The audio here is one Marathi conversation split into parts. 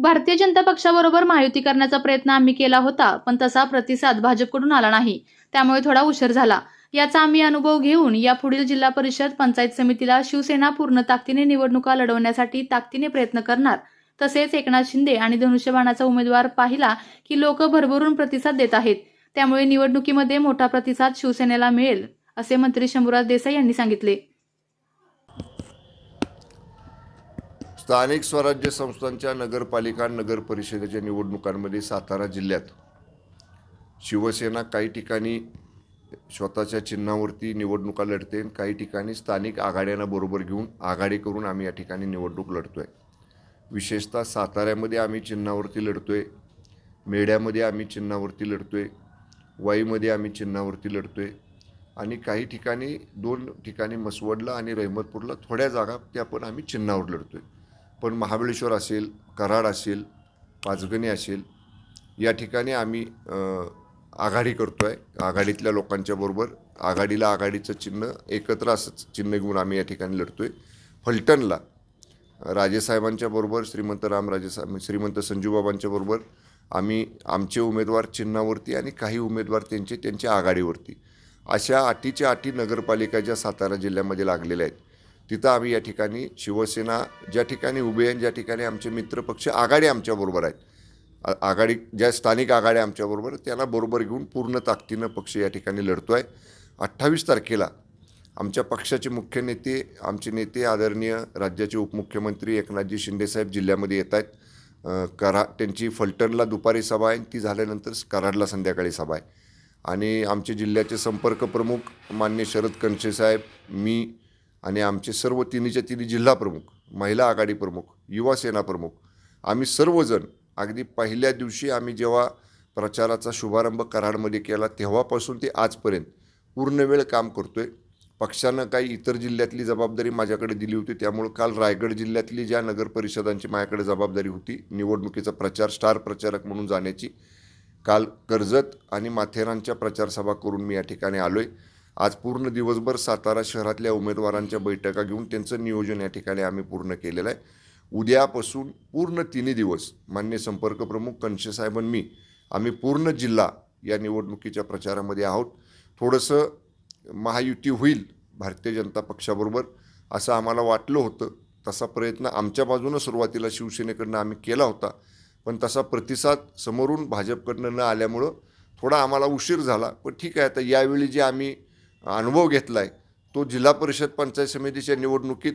भारतीय जनता पक्षाबरोबर महायुती करण्याचा प्रयत्न आम्ही केला होता पण तसा प्रतिसाद भाजपकडून आला नाही. त्यामुळे थोडा उशीर झाला. याचा आम्ही अनुभव घेऊन यापुढील जिल्हा परिषद पंचायत समितीला शिवसेना पूर्ण ताकदीने निवडणुका लढवण्यासाठी ताकदीने प्रयत्न करणार. तसेच एकनाथ शिंदे आणि धनुष्यबाणाचा उमेदवार पाहिला की लोक भरभरून प्रतिसाद देत आहेत. त्यामुळे निवडणुकीमध्ये मोठा प्रतिसाद शिवसेनेला मिळेल असे मंत्री शंभूराज देसाई यांनी सांगितले. स्थानिक स्वराज्य संस्थांच्या नगरपालिका नगर परिषदेच्या निवडणुकांमध्ये सातारा जिल्ह्यात शिवसेना काही ठिकाणी स्वतःच्या चिन्हावरती निवडणुका लढते आणि काही ठिकाणी स्थानिक आघाड्यांना बरोबर घेऊन आघाडी करून आम्ही या ठिकाणी निवडणूक लढतो आहे विशेषतः साताऱ्यामध्ये आम्ही चिन्हावरती लढतो आहे मेढ्यामध्ये आम्ही चिन्हावरती लढतो आहे वाईमध्ये आम्ही चिन्हावरती लढतो आहे आणि काही ठिकाणी दोन ठिकाणी मसवडला आणि रहमतपूरला थोड्या जागा त्या पण आम्ही चिन्हावर लढतो आहे पण महाबळेश्वर असेल कराड असेल पाचगणी असेल या ठिकाणी आम्ही आघाडी करतो आहे आघाडीतल्या लोकांच्या बरोबर आघाडीला आघाडीचं चिन्ह एकत्र असंच चिन्ह घेऊन आम्ही या ठिकाणी लढतो आहे फलटणला राजेसाहेबांच्या बरोबर श्रीमंत रामराजेसाहेब श्रीमंत संजूबाबांच्या बरोबर आम्ही आमचे उमेदवार चिन्हावरती आणि काही उमेदवार त्यांचे त्यांच्या आघाडीवरती. अशा अटीच्या अटी नगरपालिका ज्या सातारा जिल्ह्यामध्ये लागलेल्या आहेत तिथं आम्ही या ठिकाणी शिवसेना ज्या ठिकाणी उभे आहे ज्या ठिकाणी आमचे मित्रपक्ष आघाडी आमच्याबरोबर आहेत. आघाडी ज्या स्थानिक आघाड्या आमच्याबरोबर त्यांना बरोबर घेऊन पूर्ण ताकदीनं पक्ष या ठिकाणी लढतो आहे अठ्ठावीस तारखेला आमच्या पक्षाचे मुख्य नेते आमचे नेते आदरणीय राज्याचे उपमुख्यमंत्री एकनाथजी शिंदेसाहेब जिल्ह्यामध्ये येत आहेत. करा त्यांची फलटणला दुपारी सभा आहे ती झाल्यानंतर कराडला संध्याकाळी सभा आहे. आणि आमचे जिल्ह्याचे संपर्क प्रमुख मान्य शरद कणसेसाहेब मी आणि आमचे सर्व तिन्हीच्या तिन्ही जिल्हा प्रमुख महिला आघाडी प्रमुख युवा सेना प्रमुख आम्ही सर्वजण अगदी पहिल्या दिवशी आम्ही जेव्हा प्रचाराचा शुभारंभ कराडमध्ये केला तेव्हापासून ते आजपर्यंत पूर्ण वेळ काम करतोय. पक्षानं काही इतर जिल्ह्यातली जबाबदारी माझ्याकडे दिली होती त्यामुळं काल रायगड जिल्ह्यातली ज्या नगर परिषदांची माझ्याकडे जबाबदारी होती निवडणुकीचा प्रचार स्टार प्रचारक म्हणून जाण्याची काल कर्जत आणि माथेरानच्या प्रचारसभा करून मी या ठिकाणी आलो आहे आज पूर्ण दिवसभर सातारा शहरातल्या उमेदवारांच्या बैठका घेऊन त्यांचं नियोजन या ठिकाणी आम्ही पूर्ण केलेलं आहे. उद्यापासून पूर्ण तिन्ही दिवस मान्य संपर्क प्रमुख कनशेसाहेब आणि मी आम्ही पूर्ण जिल्हा या निवडणुकीच्या प्रचारामध्ये आहोत. थोडंसं महायुती होईल भारतीय जनता पक्षाबरोबर असं आम्हाला वाटलं होतं. तसा प्रयत्न आमच्या बाजूनं सुरुवातीला शिवसेनेकडनं आम्ही केला होता. पण तसा प्रतिसाद समोरून भाजपकडनं न आल्यामुळं थोडा आम्हाला उशीर झाला. पण ठीक आहे आता यावेळी जे आम्ही अनुभव घेतला आहे तो जिल्हा परिषद पंचायत समितीच्या निवडणुकीत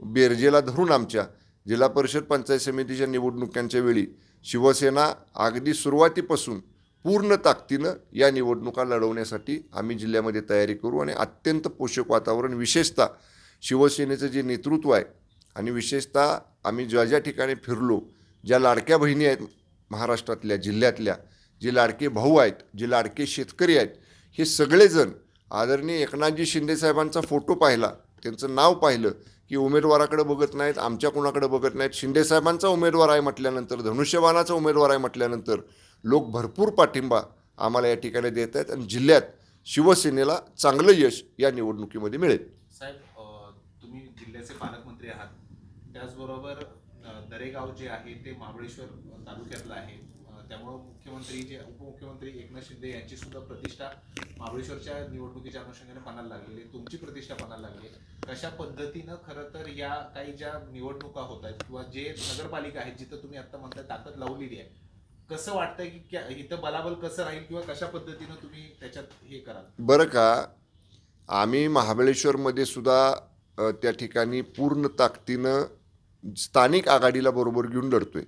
बेरजेला धरून आमच्या जिल्हा परिषद पंचायत समितीच्या निवडणुकांच्या वेळी शिवसेना अगदी सुरुवातीपासून पूर्ण ताकदीनं या निवडणुका लढवण्यासाठी आम्ही जिल्ह्यामध्ये तयारी करू आणि अत्यंत पोषक वातावरण विशेषतः शिवसेनेचं जे नेतृत्व आहे आणि विशेषतः आम्ही ज्या ज्या ठिकाणी फिरलो ज्या लाडक्या बहिणी आहेत महाराष्ट्रातल्या जिल्ह्यातल्या जे लाडके भाऊ आहेत जे लाडके शेतकरी आहेत हे सगळेजण आदरणीय एकनाथजी शिंदेसाहेबांचा फोटो पाहिला. त्यांचं नाव पाहिलं की उमेदवाराकडे बघत नाहीत आमच्या कुणाकडे बघत नाहीत. शिंदेसाहेबांचा उमेदवार आहे म्हटल्यानंतर धनुष्यबाणाचा उमेदवार आहे म्हटल्यानंतर लोक भरपूर पाठिंबा आम्हाला या ठिकाणी देत आहेत आणि जिल्ह्यात शिवसेनेला चांगलं यश या निवडणुकीमध्ये मिळेल. साहेब तुम्ही जिल्ह्याचे पालकमंत्री आहात. त्याचबरोबर दरेगाव जे आहे ते महाबळेश्वर तालुक्यातलं आहे. त्यामुळं मुख्यमंत्री जे उपमुख्यमंत्री एकनाथ शिंदे यांची सुद्धा प्रतिष्ठा महाबळेश्वरच्या निवडणुकीच्या अनुषंगाने पणाला लागलेली आहे. तुमची प्रतिष्ठा पणाला लागली आहे. कशा पद्धतीनं खरं तर या काही ज्या निवडणुका होत आहेत किंवा जे नगरपालिका आहेत जिथं तुम्ही आता म्हणताय ताकद लावलेली आहे कसं वाटतंय की क्या- इथं बलाबल कसं राहील किंवा कशा पद्धतीनं तुम्ही त्याच्यात हे कराल? बरं का आम्ही महाबळेश्वरमध्ये सुद्धा त्या ठिकाणी पूर्ण ताकदीनं स्थानिक आघाडीला बरोबर घेऊन लढतोय.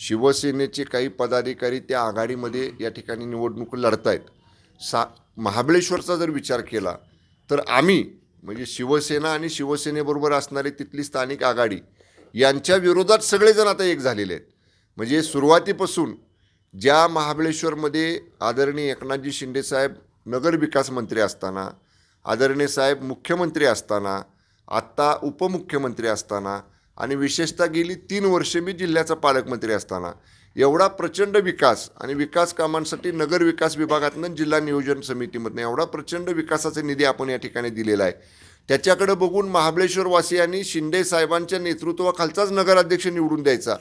शिवसेनेचे काही पदाधिकारी त्या आघाडीमध्ये या ठिकाणी निवडणूक लढतायत. सा महाबळेश्वरचा जर विचार केला तर आम्ही म्हणजे शिवसेना आणि शिवसेनेबरोबर असणारी तिथली स्थानिक आघाडी यांच्या विरोधात सगळेजण आता एक झालेले आहेत. म्हणजे सुरुवातीपासून ज्या महाबळेश्वरमध्ये आदरणीय एकनाथजी शिंदेसाहेब नगरविकास मंत्री असताना आदरणीय साहेब मुख्यमंत्री असताना आत्ता उपमुख्यमंत्री असताना आणि विशेषतः गेली तीन वर्षे मी जिल्ह्याचा पालकमंत्री असताना. एवढा प्रचंड विकास आणि विकास कामांसाठी नगर विकास विभागातनं जिल्हा नियोजन समितीमधनं एवढा प्रचंड विकासाचा निधी आपण या ठिकाणी दिलेला आहे. त्याच्याकडे बघून महाबळेश्वरवासियांनी शिंदे साहेबांच्या नेतृत्वाखालचाच नगराध्यक्ष निवडून द्यायचा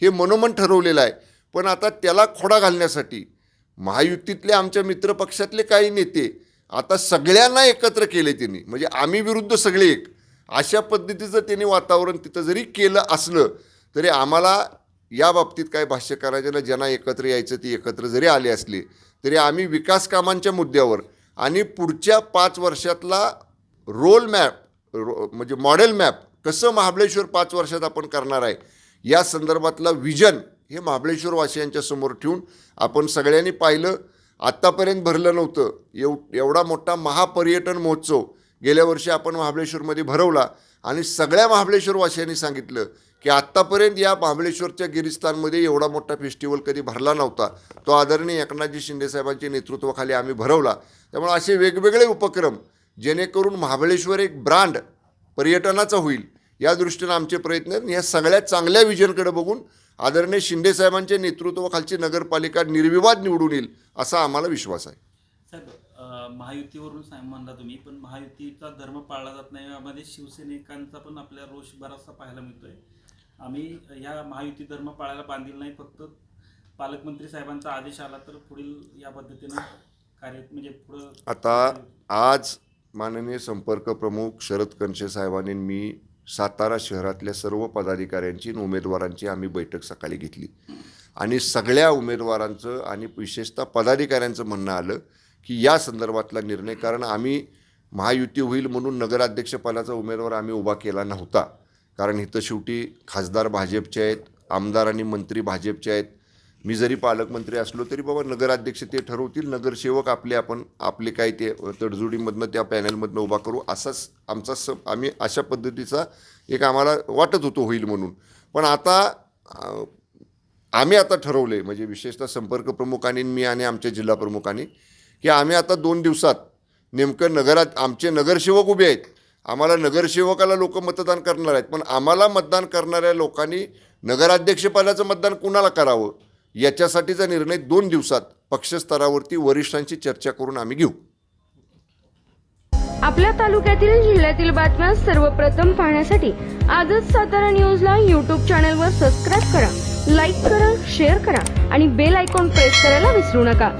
हे मनोमन ठरवलेलं आहे. पण आता त्याला खोडा घालण्यासाठी महायुतीतले आमच्या मित्रपक्षातले काही नेते आता सगळ्यांना एकत्र केले त्यांनी. म्हणजे आम्ही विरुद्ध सगळे एक. अशा पद्धतीचं त्यांनी वातावरण तिथं जरी केलं असलं तरी आम्हाला या बाबतीत काय भाष्य करायचं ज्यांना एकत्र यायचं ती एकत्र जरी आले असली तरी आम्ही विकास कामांच्या मुद्द्यावर आणि पुढच्या पाच वर्षातला रोल मॅप रो म्हणजे मॉडेल मॅप कसं महाबळेश्वर पाच वर्षात आपण करणार आहे या संदर्भातला विजन हे महाबळेश्वरवासियांच्या समोर ठेवून आपण सगळ्यांनी पाहिलं. आत्तापर्यंत भरलं नव्हतं. एव एवढा मोठा महापर्यटन महोत्सव गेल्या वर्षी आपण महाबळेश्वरमध्ये भरवला आणि सगळ्या महाबळेश्वरवासियांनी सांगितलं की आत्तापर्यंत या महाबळेश्वरच्या गिरिस्थानमध्ये एवढा मोठा फेस्टिवल कधी भरला नव्हता. तो आदरणीय एकनाथजी शिंदेसाहेबांच्या नेतृत्वाखाली आम्ही भरवला. त्यामुळे असे वेगवेगळे उपक्रम जेणेकरून महाबळेश्वर एक ब्रांड पर्यटनाचा होईल या दृष्टीनं आमचे प्रयत्न या सगळ्यात चांगल्या विजनकडे बघून आदरणीय शिंदेसाहेबांच्या नेतृत्वाखालची नगरपालिका निर्विवाद निवडून येईल असा आम्हाला विश्वास आहे. महायुतीवरून सांग म्हणला तुम्ही पण महायुतीचा धर्म पाळला जात नाही. यामध्ये शिवसैनिकांचा पण आपल्या रोष बराचसा पाहायला मिळतोय. आम्ही ह्या महायुती धर्म पाळायला बांधील नाही फक्त पालकमंत्री साहेबांचा आदेश आला तर पुढील या पद्धतीनं कार्य म्हणजे पुढं आता आज माननीय संपर्क प्रमुख शरद कनशे साहेबांनी मी सातारा शहरातल्या सर्व पदाधिकाऱ्यांची आणि उमेदवारांची आम्ही बैठक सकाळी घेतली. आणि सगळ्या उमेदवारांचं आणि विशेषतः पदाधिकाऱ्यांचं म्हणणं आलं की या संदर्भातला निर्णय कारण आम्ही महायुती होईल म्हणून नगराध्यक्षपदाचा उमेदवार आम्ही उभा केला नव्हता. कारण इथं शेवटी खासदार भाजपचे आहेत आमदार आणि मंत्री भाजपचे आहेत. मी जरी पालकमंत्री असलो तरी बाबा नगराध्यक्ष ते ठरवतील नगरसेवक आपले आपण आपले काय ते तडजोडीमधनं त्या पॅनलमधनं उभा करू असाच आमचा स आम्ही अशा पद्धतीचा एक आम्हाला वाटत होतो होईल म्हणून. पण आता आम्ही आता ठरवले म्हणजे विशेषतः संपर्क प्रमुखांनी मी आणि आमच्या जिल्हा प्रमुखांनी की आम्ही आता दोन दिवसात नेमकं नगरात आमचे नगरसेवक उभे आहेत. आम्हाला नगरसेवकाला लोक मतदान करणार आहेत. पण आम्हाला मतदान करणाऱ्या लोकांनी नगराध्यक्षपदाचं मतदान कुणाला करावं? याच्यासाठीचा निर्णय दोन दिवसात पक्षस्तरावरती वरिष्ठांची चर्चा करून आम्ही घेऊ. आपल्या तालुक्यातील जिल्ह्यातील बातम्या सर्वप्रथम पाहण्यासाठी आजच सातारा न्यूजला यूट्यूब चॅनलवर सबस्क्राईब करा लाईक करा शेअर करा आणि बेल आयकॉन प्रेस करायला विसरू नका.